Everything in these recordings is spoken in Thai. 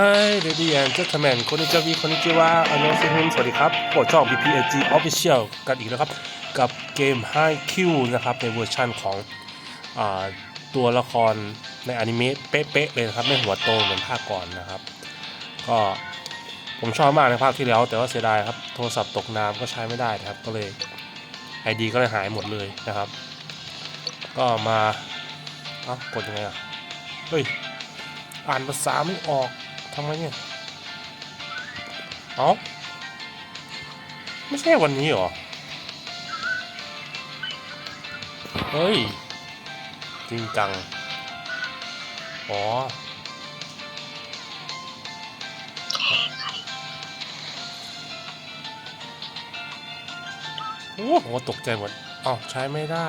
Hi lady and gentlemen คนนี้จะวีคนนี้จะว่าอันนี้ซิฮุนสวัสดีครับโปรดช่อง BPAG Official กันอีกแล้วครับ กับเกม High Q นะครับ ในเวอร์ชั่นของอตัวละครในอนิเมะเป๊ะๆเลยนะครับไม่หัวโตเหมือนภาคก่อนนะครับ ก็ผมชอบมากในภาคที่แล้ว แต่ว่าเสียดายครับ โทรศัพท์ตกน้ำก็ใช้ไม่ได้นะครับ ก็เลย ID ก็เลยหายหมดเลยนะครับ ก็มาเอ้ากดยังไงอะเฮ้ยอ่านภาษาไม่ออก ทำไมเนี่ย เอ้าไม่ใช่วันนี้เหรอ เฮ้ย จริงจัง อ๋อโอ้โหตกใจหมดอ้าวใช้ไม่ได้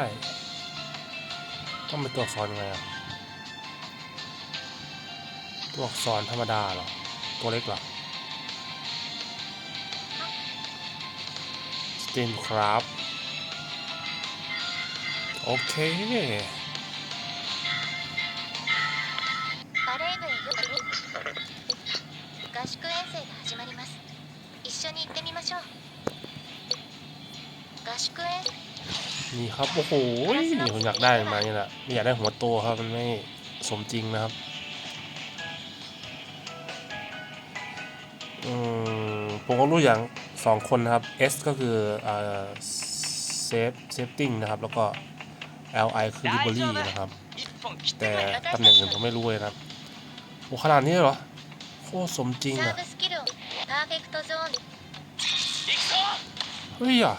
ต้องเป็นตัวอักษรยังไงอะ ตัวอักษรธรรมดาเหรอ ตัวเล็กเหรอสตีนครับ โอเค バレー部へよく合宿遠征が始まります一緒に行ってみましょう合宿遠 นี่ครับ โอ้โหนี่ผมอยากได้มันมานี่แหละไม่อยากได้หัวโตครับ มันไม่สมจริงนะครับ ผมก็รู้อย่าง 2 คนนะครับ S ก็คือเซฟเซฟติ้งนะครับ แล้วก็ LI คือ delivery นะครับ แต่ตำแหน่งอื่นผมไม่รู้เลยนะโอ้ขนาดนี้เหรอ โคตรสมจริงอะเฮ้ยอะ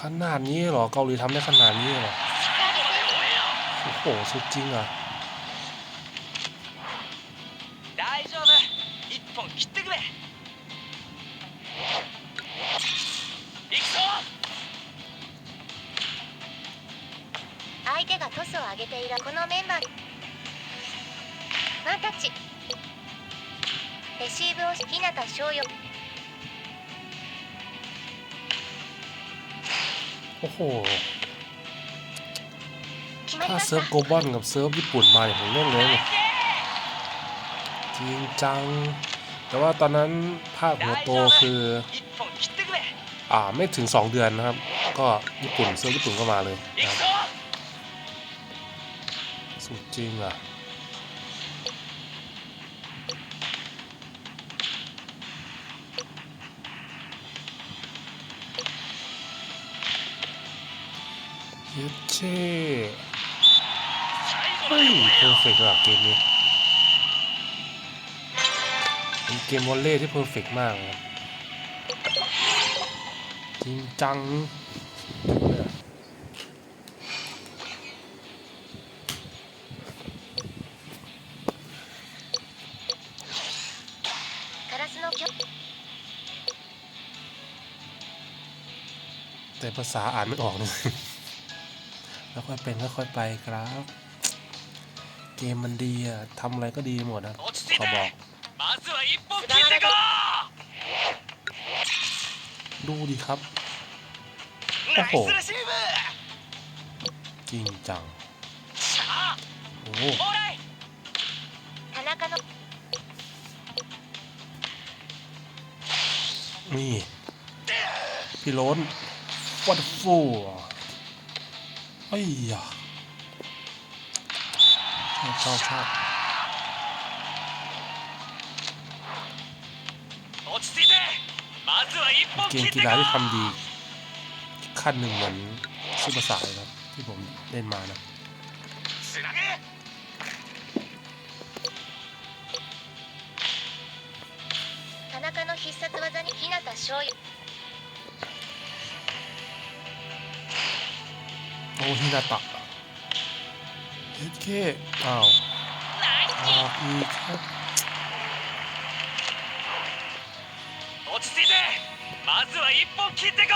ขนาดนี้เหรอ เกาหลีทำได้ขนาดนี้เหรอ โอ้โห สุดจริงอะ 相手がトスを上げているこのメンバーワンタッチレシーブを日向翔陽 โอ้โห 決まり ถ้า まし เซิร์ฟ た โกลบอลกับเซิร์ฟญี่ปุ่นมาเนี่ยผมเล่นเลยเนี่ยจริงจัง แต่ว่าตอนนั้นภาคหัวโตคือ 一本切ってくれ อ่า ไม่ถึง 2 เดือนนะครับ ก็ญี่ปุ่นเซิร์ฟญี่ปุ่นก็มาเลย 行 นะ く ครับ จริงอะเย็ดเช่เฮ้ยเพอร์เฟกต์อะเกมนี้เป็นเกมวอลเล่ที่เพอร์เฟกต์มากครับจริงจัง ภาษาอ่านไม่ออกเลยแล้วค่อยเป็นค่อยไปครับ เกมมันดีอะทำอะไรก็ดีหมดนะขอบอกดูดีครับ โอ้โห จริงจัง โอ้นี่ พี่ล้น วัดฟูไอ้ยะชอบชอบชอบ 落ち着いてまずは一本 เก 切 ม って กี こ ฬาที่ทำดีขั้นหนึ่งเหมือนซูเปอร์สายครับ ที่ผมเล่นมานะ つなげ 田中の必殺技に日向翔 陽 โอ้ฮินาตะเฮ็ดเคอ้าว ナイス ออกอีกครับ 落ち着いてまずは一本切ってこ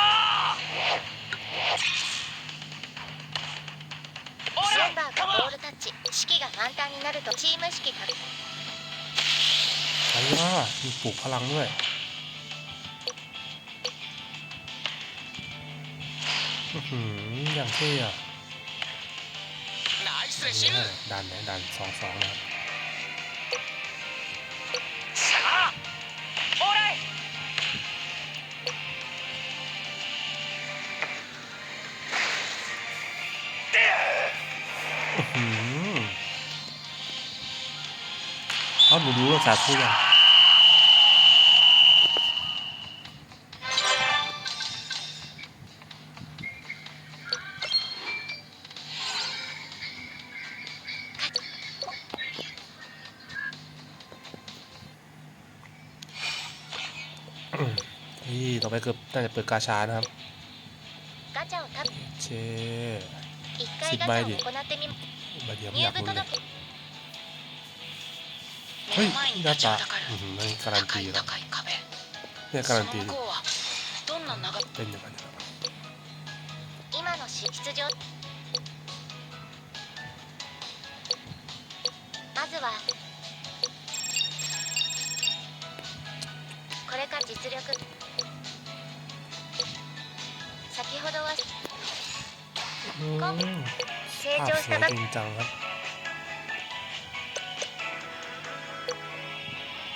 オーライメンバーカモンがボールタッチ士気が満タンになるとチーム士気が ใช่ว่ามีปลูกพลังด้วย อย่างเท่อะดันนะดันสองสองนะครับเอาหนูรู้ภาษาพูดยัง น่าจะเปิดกาชานะครับ ガチャをタップ เช 1回ガチャを行ってみ ใบเดียวไม่อ 入 ยาก 部 รู้เลย 届 เฮ้ยหน้าตาอื้อหือมันการันตีแล้วเนี่ยการันตีดิ どんな長 เป็นอย่างนั้นนะครับ 今の出場まずはこれか実力先 ほどは อืม 成 ภาพ 長 ส し วย たば จริงจังครับ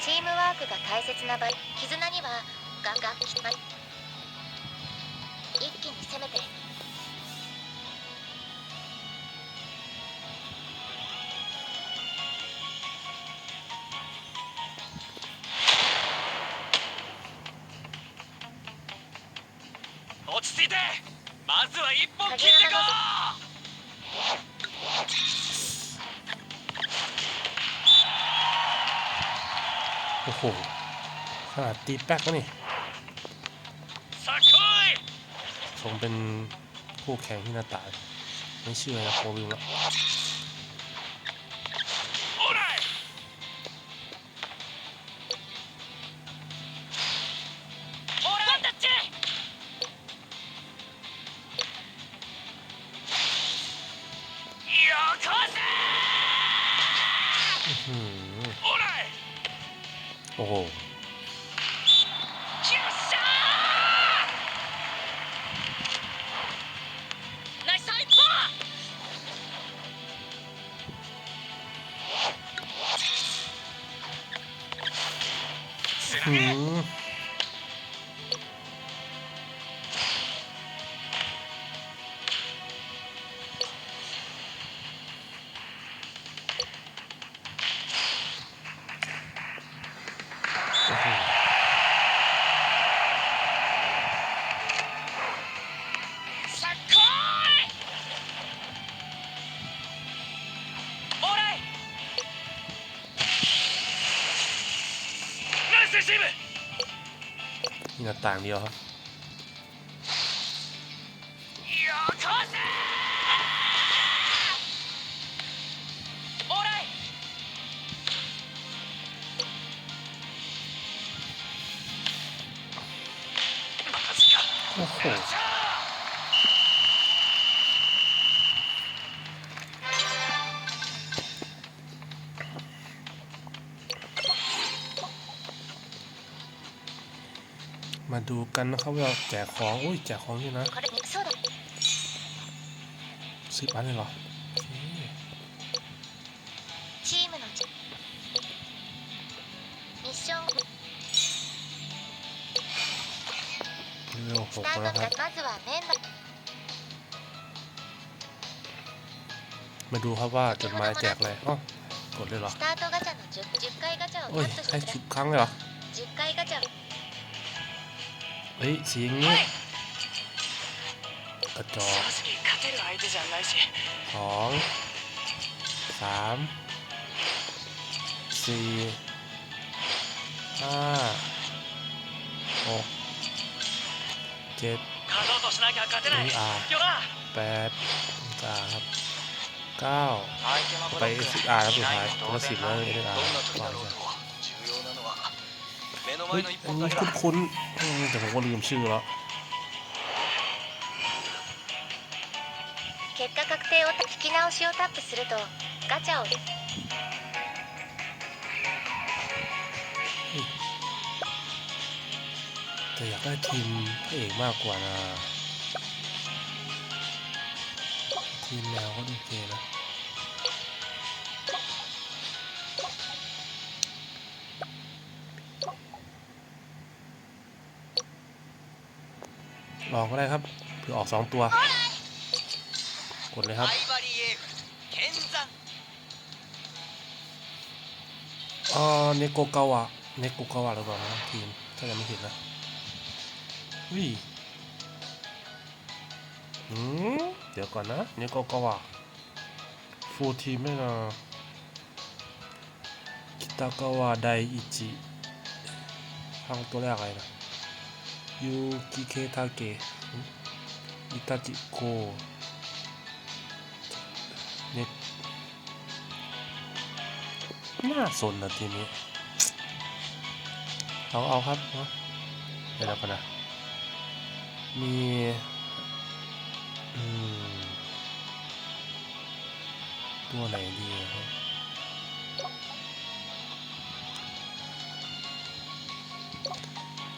チームワークが大切な場合絆にはガンガンきま一 いてまずは一本切ってこう โอ้โหขนาดตีแป๊กแล้วนี่ さあ来い คงเป็นคู่แข่งที่หน้าตา ไม่เชื่อนะโควิลแล้ว ต่างเดียวครับโอ้โห ดูกันนะครับว่าแจกของอุ้ยแจกของด้วยนะสิบอันเลยเหรอเร็หกนะครับมาดูครับว่าจดหมายแจกอะไรอ๋อกดเลยเหรอโอ้ยให้สิบครั้งเลยเหรอ เฮ้ยสียงนี้กระจอกสองสามสี่ห้าหกเจ็ดอาแปดอาครับเก้าไปสิบอาครับสุดท้ายแล้วสิบแล้วอาฝั่ง ฮ้ย 前の一 อัน 本 นี้ だけだ คุ้นๆอืมแต่ผมก็ลืมชื่อแล้ว 結果確定を引き直しをタップするとガチャを แต่อยากได้ทีมพระเอกมากกว่านะ ทีมแนวก็โอเคนะ รอก็ได้ครับเพื่อออกสองตัว กดเลยครับอ๋อเนโกกาวะเนโกกาวะหรือเปล่าทีมถ้าจะไม่เห็นนะวิ่งเดี๋ยวก่อนนะเนโกกาวะฟูทีมไม่นะคิตากาวะไดอิจิทางตัวแรกอะไรนะ ยูกิเคทาเกะอิตาจิโกเนน่าสนนะทีนี้ เอา เอาครับเดี๋ยวเรากันนะมีอืมตัวไหนดีอะครับ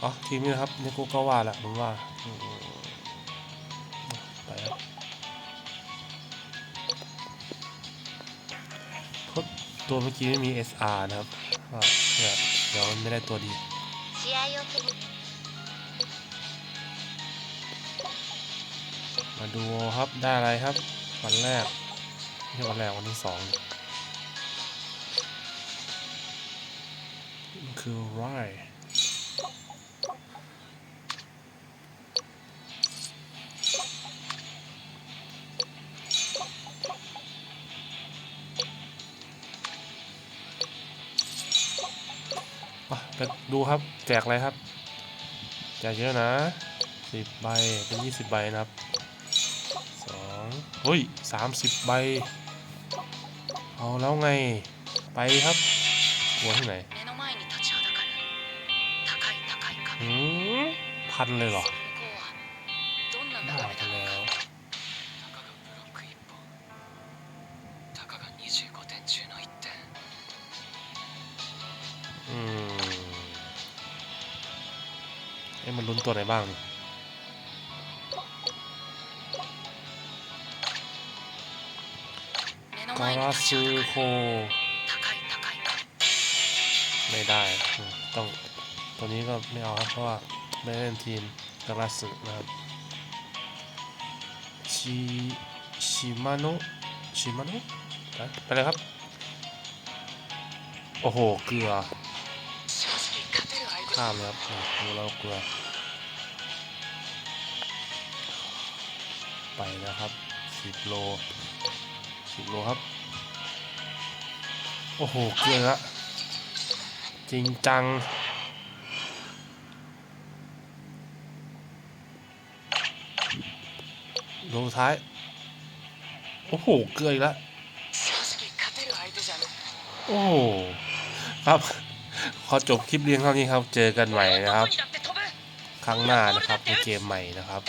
อ๋อทีมนี้นะครับนี่กูก็ว่าแหละผมว่าไปครับตัวเมื่อกี้ไม่มี SR นะครับเดี๋ยวไม่ได้ตัวดีมาดูครับได้อะไรครับ วันแรกนี่วันแรกวันที่สองคือไร ดูครับแจกอะไรครับ แจกเยอะนะสิบใบเป็นยี่สิบใบนะครับสองเฮ้ยสามสิบใบ เอาแล้วไงไปครับหัวที่ไหนหืมพันเลยเหรอ มตัวไหนบ้างคกาลาซูโคไม่ได้ ต้องตัวนี้ก็ไม่เอาครับเพราะว่าไม่เล่นทีมกาลาสึนะครับชิชิมาโนชิมาโนไปเลยครับ โอ้โห เกลือ ข้ามครับดูแล้วเกลือ ไปนะครับ 10 โล 10 โลครับ โอ้โห เกละจริงจัง โลท้าย โอ้โห เกลืละโอ้ครับ ขอจบคลิปเรียงเท่านี้ครับ เจอกันใหม่นะครับ ครั้งหน้านะครับในเกมใหม่นะครับ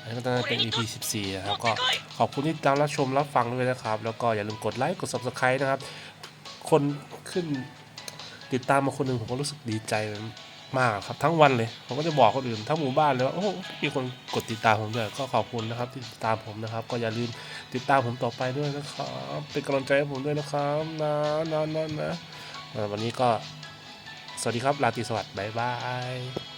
อันนี้ก็จะเป็น EP 14 นะครับ ก็ขอบคุณที่ตามรับชมรับฟังด้วยนะครับ แล้วก็อย่าลืมกดไลค์กด Subscribe นะครับ คนขึ้นติดตามมาคนหนึ่งผมก็รู้สึกดีใจมากครับทั้งวันเลย ผมก็จะบอกคนอื่นทั้งหมู่บ้านเลยว่าโอ้มีคนกดติดตามผมด้วยก็ขอบคุณนะครับที่ติดตามผมนะครับ ก็อย่าลืมติดตามผมต่อไปด้วยนะครับเป็นกำลังใจให้ผมด้วยนะครับนะนะนะนะวันนี้ก็ สวัสดีครับราตรีสวัสดิ์บ๊ายบาย